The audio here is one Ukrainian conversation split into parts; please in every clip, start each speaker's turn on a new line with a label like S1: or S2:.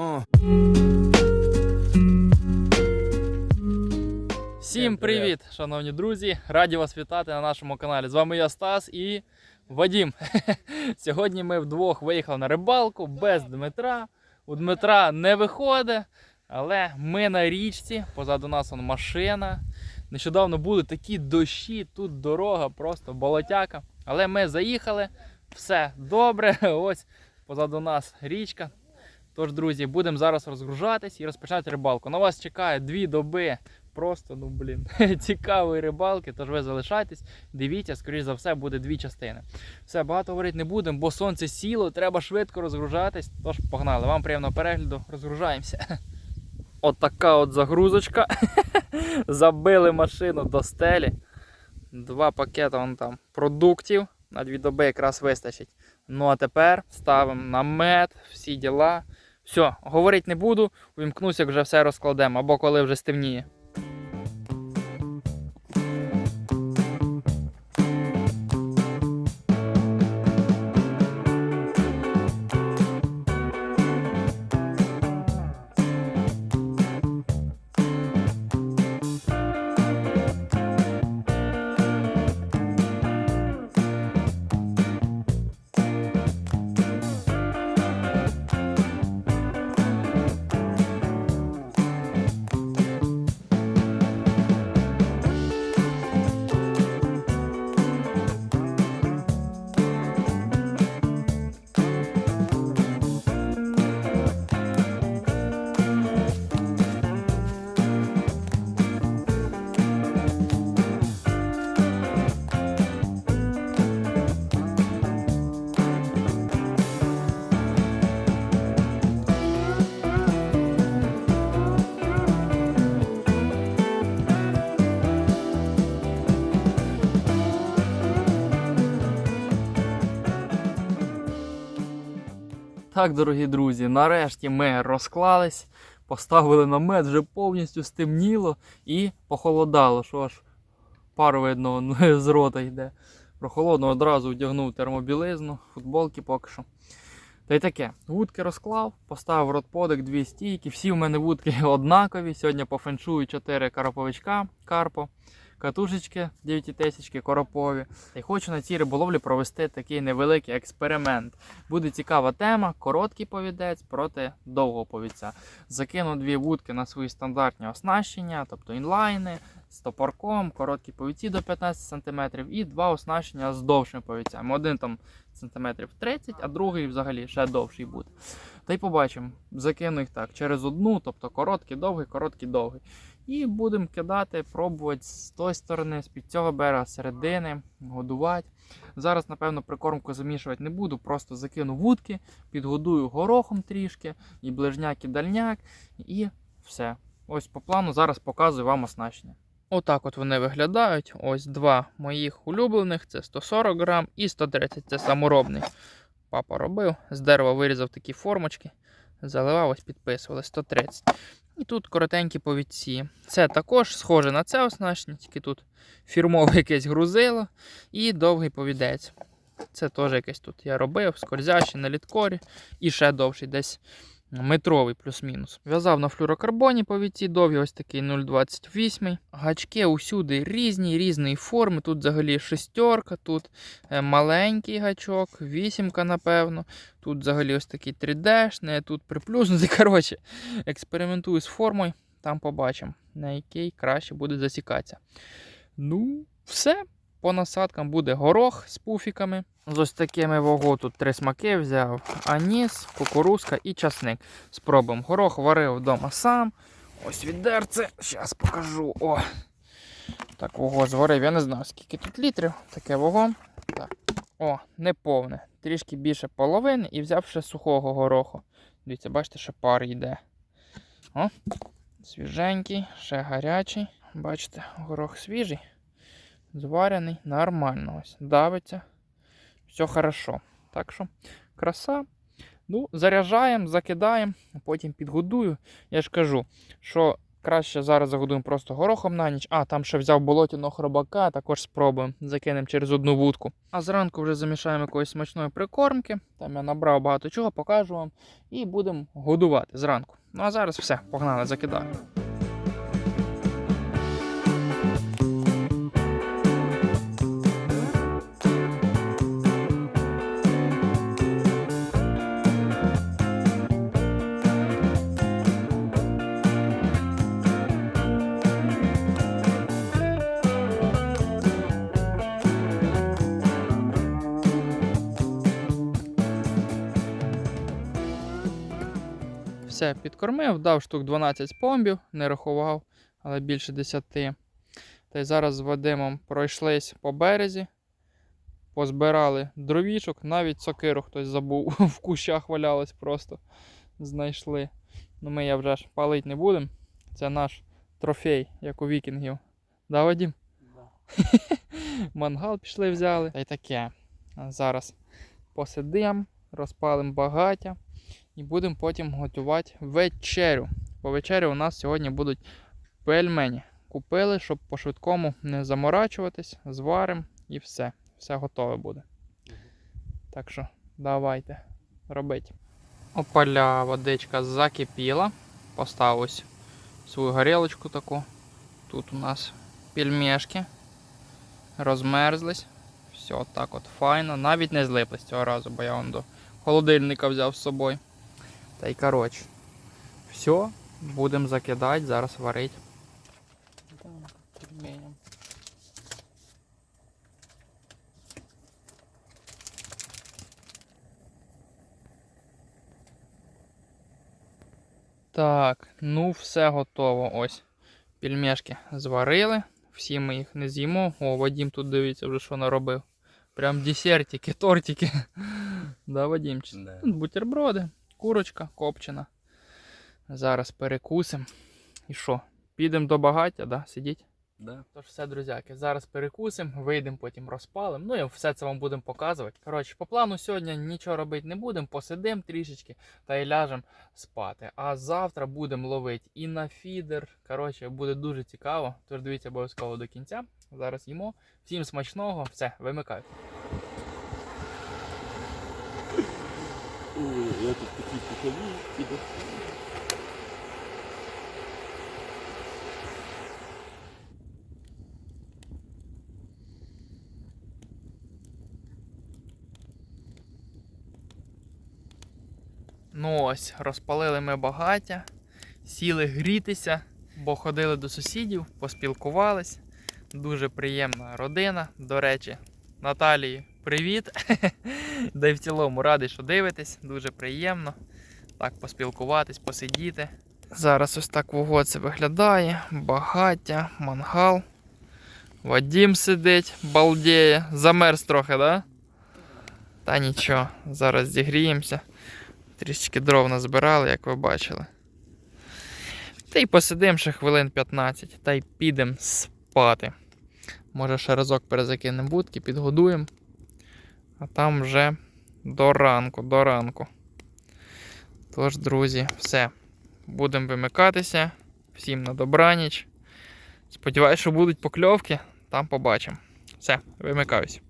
S1: Uh.
S2: Всім привіт, шановні друзі! Раді вас вітати на нашому каналі. З вами я Стас і Вадім. Сьогодні ми вдвох виїхали на рибалку без Дмитра. У Дмитра не виходить, але ми на річці, позаду нас он машина. Нещодавно були такі дощі, тут дорога, просто болотяка. Але ми заїхали, все добре. Ось позаду нас річка. Тож, друзі, будемо зараз розгружатись і розпочати рибалку. На вас чекає дві доби просто, ну блін, цікавої рибалки. Тож ви залишайтесь, дивіться, скоріш за все, буде дві частини. Все, багато говорити не будемо, бо сонце сіло, треба швидко розгружатись. Тож погнали. Вам приємного перегляду, розгружаємося. От така от загрузочка. Забили машину до стелі. Два пакети вон там продуктів. На дві доби якраз вистачить. Ну а тепер ставимо намет, всі діла. Все, говорити не буду, увімкнуся, як вже все розкладемо, або коли вже стемніє. Так, дорогі друзі, нарешті ми розклались, поставили намет, вже повністю стемніло і похолодало. Що ж, пару видно з рота йде. Прохолодно одразу вдягнув термобілизну, футболки поки що. Та й таке, вудки розклав, поставив ротподик, дві стійки. Всі в мене вудки однакові. Сьогодні по феншую 4 карповичка карпо, катушечки 9 коропові. Та й хочу на цій риболовлі провести такий невеликий експеримент. Буде цікава тема: короткий повідець проти довгого повідця. Закину дві вудки на свої стандартні оснащення, тобто інлайни з топорком, короткі повідці до 15 см і два оснащення з довшим повідцем. Один там сантиметрів 30, а другий взагалі ще довший буде. Та й побачимо. Закину їх так через одну, тобто короткий, довгий, короткий, довгий. І будемо кидати, пробувати з тої сторони, з під цього берега, середини, годувати. Зараз, напевно, прикормку замішувати не буду, просто закину вудки, підгодую горохом трішки, і ближняк, і дальняк, і все. Ось по плану зараз показую вам оснащення. Отак от вони виглядають. Ось два моїх улюблених це 140 грам і 130 це саморобний. Папа робив, з дерева вирізав такі формочки, заливав, ось підписували 130. І тут коротенькі повідці. Це також схоже на це оснащення, тільки тут фірмове якесь грузило і довгий повідець. Це теж якесь тут я робив, скользящий на літкорі і ще довший, десь метровий плюс-мінус. В'язав на флюрокарбоні повідці довгі, ось такий 0,28. Гачки усюди різні, різної форми. Тут взагалі шестерка, тут е, маленький гачок, вісімка, напевно. Тут взагалі ось такий 3D, тут приплюснутий. Коротше, експериментую з формою, там побачимо, на який краще буде засікатися. Ну, все. По насадкам буде горох з пуфіками. З ось такими вого тут три смаки взяв: аніс, кукурузка і часник. Спробуємо. Горох варив вдома сам. Ось відерце. Зараз покажу. О! Так, вого зварив. Я не знаю, скільки тут літрів. Таке вого. Так. О, не повне. Трішки більше половини і взяв ще сухого гороху. Дивіться, бачите, що пар йде. О, свіженький, ще гарячий. Бачите, горох свіжий. Зварений, нормально. Ось. Давиться. Все хорошо. Так що, краса. Ну, заряджаємо, закидаємо, потім підгодую. Я ж кажу, що краще зараз загодуємо просто горохом на ніч. А, там ще взяв болотяного хробака, також спробуємо. Закинемо через одну вудку. А зранку вже замішаємо якоїсь смачної прикормки. Там я набрав багато чого, покажу вам. І будемо годувати зранку. Ну а зараз все, погнали, закидаю. Все, підкормив, дав штук 12 спомбів, не рахував, але більше 10. Та й зараз з Вадимом пройшлись по березі, позбирали дровішок, навіть сокиру хтось забув, в кущах валялось просто. Знайшли. Ну ми я вже ж палить не будемо. Це наш трофей, як у вікінгів. Да, Вадим? Мангал пішли взяли. Та й таке. Зараз посидимо, розпалимо багаття і будемо потім готувати вечерю. По вечері у нас сьогодні будуть пельмені. Купили, щоб по-швидкому не заморачуватись, зваримо і все. Все готове буде. Так що давайте робити. Опаля, водичка закипіла. Поставив ось свою горілочку таку. Тут у нас пельмешки. Розмерзлись. Все так от файно. Навіть не злиплись цього разу, бо я вон до холодильника взяв з собою. Та й коротше. Все, будемо закидати, зараз варити. Так, ну все готово. Ось. Пельмешки зварили. Всі ми їх не з'їмо. О, Вадім тут дивіться вже що наробив. Прям десертики, тортики. Да, Вадімчик?
S1: Да.
S2: Бутерброди, курочка копчена. Зараз перекусимо. І що? Підемо до багаття, да? Сидіть?
S1: Да.
S2: Тож все, друзяки, зараз перекусимо, вийдемо, потім розпалимо. Ну і все це вам будемо показувати. Коротше, по плану сьогодні нічого робити не будемо, посидимо трішечки та й ляжемо спати. А завтра будемо ловити і на фідер. Коротше, буде дуже цікаво. Тож дивіться обов'язково до кінця. Зараз їмо. Всім смачного, все, вимикаю.
S1: Я тут такий пуховий піду.
S2: Ну ось, розпалили ми багаття, сіли грітися, бо ходили до сусідів, поспілкувались. Дуже приємна родина. До речі, Наталії, привіт! Да й в цілому радий, що дивитесь. Дуже приємно. Так, поспілкуватись, посидіти. Зараз ось так вогонь це виглядає. Багаття, мангал. Вадім сидить, балдіє. Замерз трохи, да? Та нічого, зараз зігріємося. Трішечки дров назбирали, як ви бачили. Та й посидимо ще хвилин 15, та й підемо спати. Може ще разок перезакинемо будки, підгодуємо. А там вже до ранку, до ранку. Тож, друзі, все. Будемо вимикатися. Всім на добраніч. Сподіваюсь, що будуть покльовки, там побачимо. Все, вимикаюсь.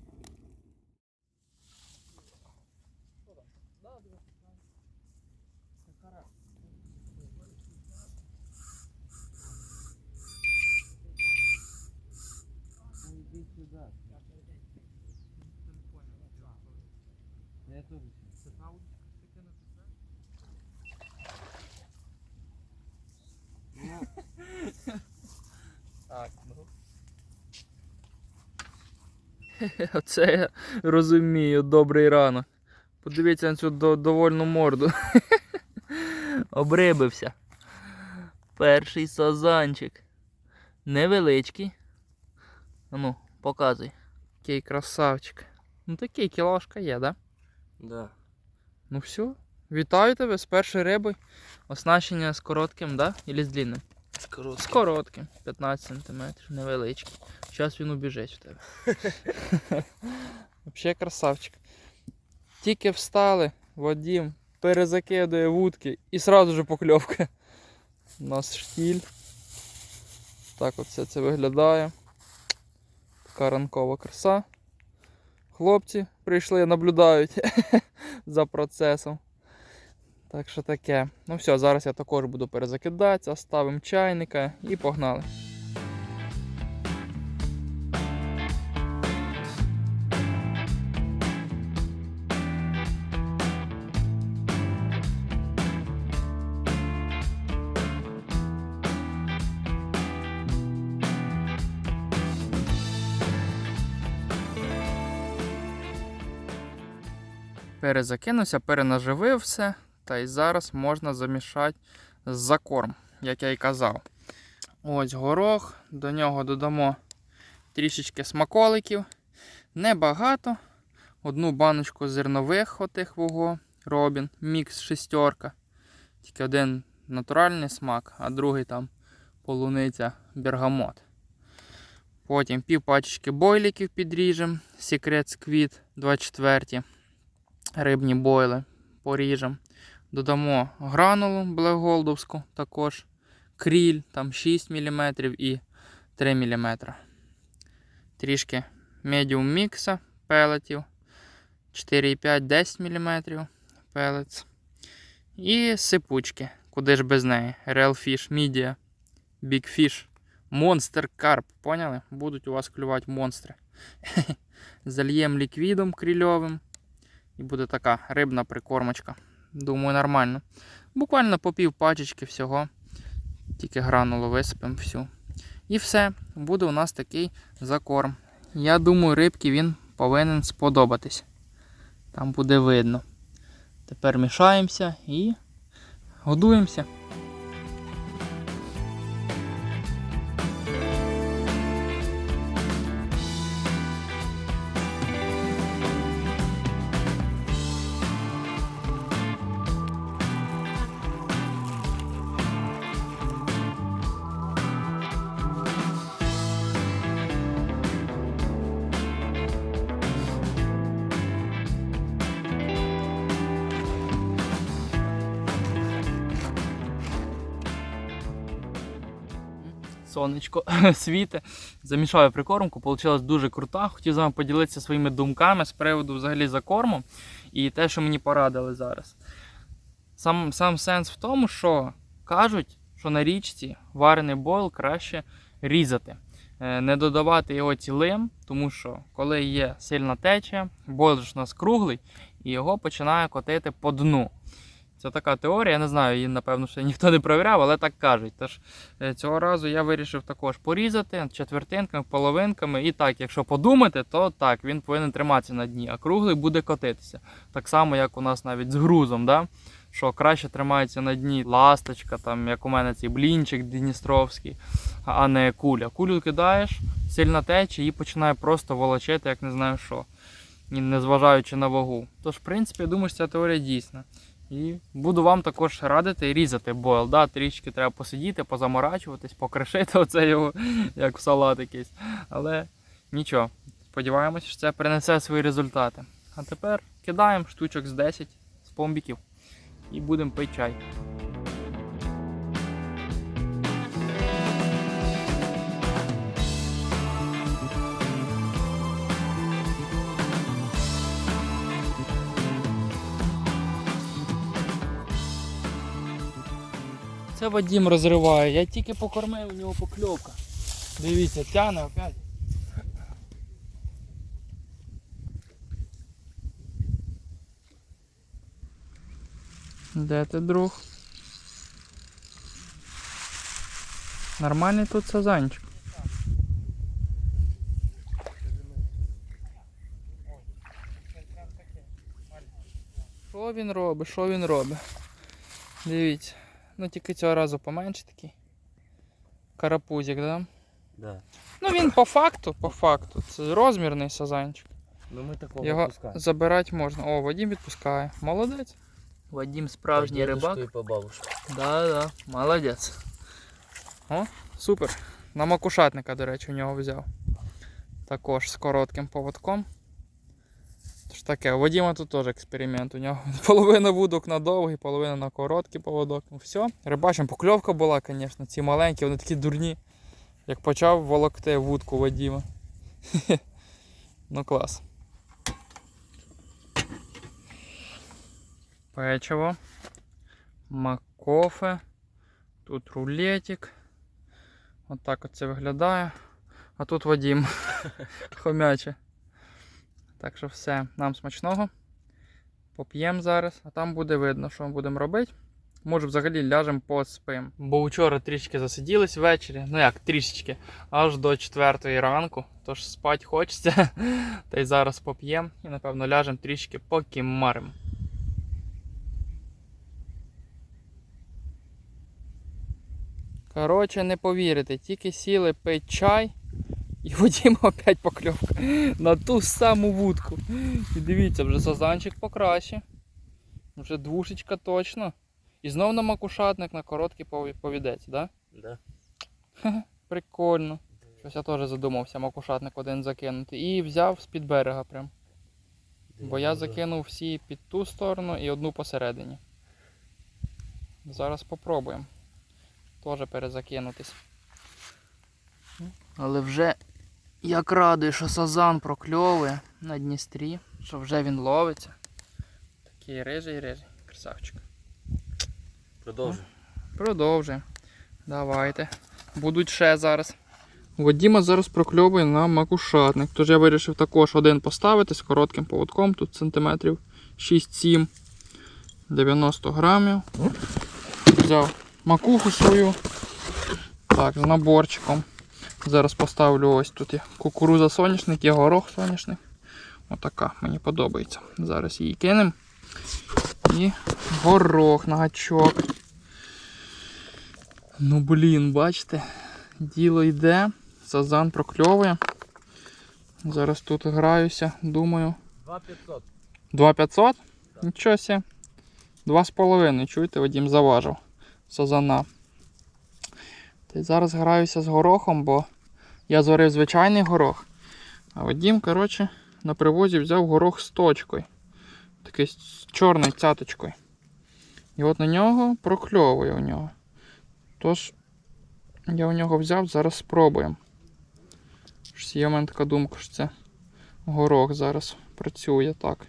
S2: Оце я розумію, добрий ранок. Подивіться на цю довольну морду. Обрибився. Перший сазанчик. Невеличкий. Ну, показуй. Який красавчик. Ну такий кілошка є, да?
S1: Да.
S2: Ну все. Вітаю тебе з першої риби. Оснащення з коротким, да? Или з длинним? З коротким, 15 см, невеличкий. Зараз він убіжить в тебе. Взагалі красавчик. Тільки встали, Вадим перезакидує вудки і сразу же покльовка. У нас штіль. так от все це виглядає. Така ранкова краса. Хлопці прийшли, наблюдають за процесом. Так що таке. Ну все, зараз я також буду перезакидатися, ставимо чайника і погнали. Перезакинувся, перенаживив все, та й зараз можна замішати з закорм, як я й казав. Ось горох, до нього додамо трішечки смаколиків. Небагато. Одну баночку зернових отих вого Робін, мікс шестерка. Тільки один натуральний смак, а другий там полуниця бергамот. Потім пів пачечки бойліків підріжемо. Secret Squid 24 рибні бойли поріжемо. Додамо гранулу блекголдовську також. Кріль там 6 мм і 3 мм. Трішки медіум мікса пелетів. 4,5-10 мм пелець. І сипучки. Куди ж без неї? Real Fish Media, Big Fish, Monster Carp. Поняли? Будуть у вас клювати монстри. Зальємо ліквідом крильовим. І буде така рибна прикормочка. Думаю, нормально. Буквально по пів пачечки всього. Тільки гранулу висипемо всю. І все, буде у нас такий закорм. Я думаю, рибки він повинен сподобатись. Там буде видно. Тепер мішаємося і годуємося. Сонечко світе. Замішаю прикормку, вийшла дуже крута. Хотів з вами поділитися своїми думками з приводу взагалі закорму і те, що мені порадили зараз. Сам, сам сенс в тому, що кажуть, що на річці варений бойл краще різати. Е, Не додавати його цілим, тому що коли є сильна течія, бойл ж у нас круглий, і його починає котити по дну. Це така теорія, я не знаю, її, напевно, ще ніхто не перевіряв, але так кажуть. Тож е, цього разу я вирішив також порізати четвертинками, половинками. І так, якщо подумати, то так, він повинен триматися на дні, а круглий буде котитися. Так само, як у нас навіть з грузом, да? що краще тримається на дні ласточка, там, як у мене цей блінчик Дністровський, а не куля. Кулю кидаєш, сильна тече, і починає просто волочити, як не знаю що, незважаючи на вагу. Тож, в принципі, я думаю, що ця теорія дійсна. І буду вам також радити різати бойл. Да, трішки треба посидіти, позаморачуватись, покришити оце його, як в салат якийсь. Але нічого, сподіваємось, що це принесе свої результати. А тепер кидаємо штучок з 10 з помбіків і будемо пити чай. Це Вадім розриває. Я тільки покормив, у нього покльовка. Дивіться, тяне опять. Де ти, друг? Нормальний тут сазанчик. Що він робить? Що він робить? Дивіться. Ну тільки цього разу поменше такий. Карапузик, да?
S1: Да.
S2: Ну він по факту, по факту. Це розмірний сазанчик.
S1: Ну ми такого
S2: Його
S1: пускаємо.
S2: забирати можна. О, Вадім відпускає. Молодець. Вадім справжній рибак.
S1: І по бабушку.
S2: Да, да, молодець. О, супер. На макушатника, до речі, у нього взяв. Також з коротким поводком. Тож таке, у Вадима тут теж експеримент. У нього половина вудок на довгий, половина на короткий поводок. Ну все. Рибачим покльовка була, звісно. Ці маленькі, вони такі дурні. Як почав волокти вудку Вадіма. ну клас. Печиво. Макофе. Тут рулетик. Отак от це виглядає. А тут Вадім. Хомяче. Так що все, нам смачного. Поп'ємо зараз, а там буде видно, що ми будемо робити. Може, взагалі ляжемо поспим. Бо вчора трішки засиділись ввечері. Ну як трішечки, аж до 4 ранку. Тож спать хочеться. Та й зараз поп'ємо і напевно ляжемо трішки покімаримо. Коротше, не повірите, тільки сіли пить чай, і Вадим опять покльовка на ту саму вудку. І дивіться, вже сазанчик покраще. Вже двушечка точно. І знов на макушатник на короткий пові- повідець, да?
S1: Да.
S2: Прикольно. Щось я теж задумався макушатник один закинути. І взяв з-під берега прям. Бо я закинув всі під ту сторону і одну посередині. Зараз попробуємо. Теж перезакинутись. Але вже як радий, що сазан прокльовує на Дністрі, що вже він ловиться. Такий рижий рижий, красавчик.
S1: Продовжуй.
S2: Продовжуємо. Давайте. Будуть ще зараз. Вадіма зараз прокльовує на макушатник. Тож я вирішив також один поставити з коротким поводком. Тут сантиметрів 6-7, 90 грамів. Взяв макуху свою. Так, з наборчиком. Зараз поставлю ось тут є кукуруза соняшник, є горох соняшник. Отака, мені подобається. Зараз її кинемо. І горох на гачок. Ну блін, бачите, діло йде, сазан прокльовує. Зараз тут граюся, думаю.
S1: 2500.
S2: 2500? Нічого сі. 2,5, чуєте, Вадім заважив сазана. Та й зараз граюся з горохом, бо я зварив звичайний горох. А Вадім, коротше, на привозі взяв горох з точкою. Такий з чорною цяточкою. І от на нього прокльовує у нього. Тож, я у нього взяв, зараз спробуємо. Щось Є в мене така думка, що це горох зараз працює так.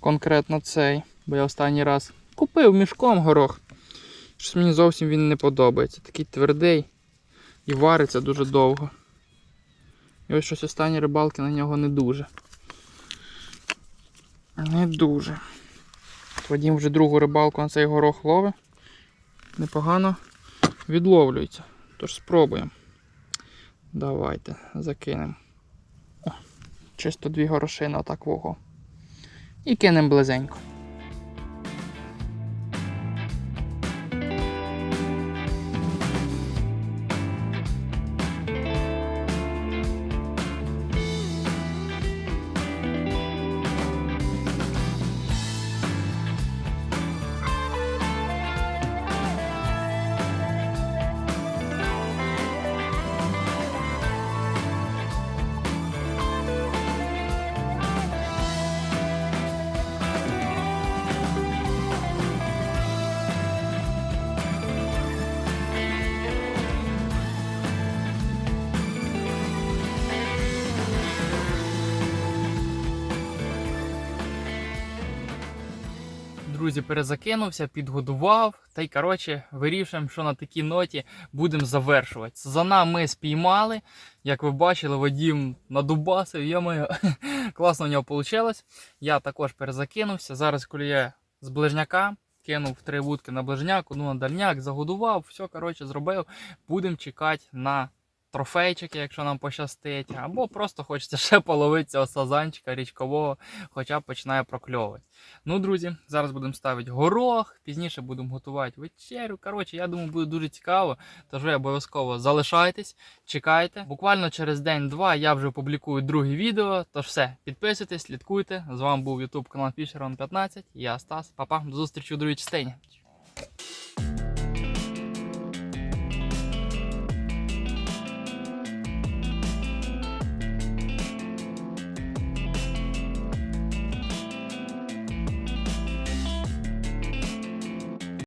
S2: Конкретно цей. Бо я останній раз купив мішком горох. Щось мені зовсім він не подобається. Такий твердий і вариться дуже довго. І ось щось останні рибалки на нього не дуже. Не дуже. Вадім вже другу рибалку на цей горох ловить. Непогано відловлюється. Тож спробуємо. Давайте закинемо. Чисто дві горошини отак вого. І кинемо близенько. Друзі, перезакинувся, підгодував. Та й коротше вирішуємо, що на такій ноті будемо завершувати. Сазана ми спіймали. Як ви бачили, Вадім надубасив. Йомаю, класно у нього вийшло. Я також перезакинувся. Зараз, коли я з ближняка, кинув три вудки на ближняк, одну на дальняк, загодував, все коротше зробив. Будемо чекати на трофейчики, якщо нам пощастить, або просто хочеться ще половити цього сазанчика річкового, хоча б починає прокльовувати. Ну, друзі, зараз будемо ставити горох, пізніше будемо готувати вечерю. Коротше, я думаю, буде дуже цікаво. Тож ви обов'язково залишайтесь, чекайте. Буквально через день-два я вже опублікую друге відео. Тож все, підписуйтесь, слідкуйте. З вами був YouTube канал Fisher 15. Я Стас. Папа, до зустрічі у другій частині.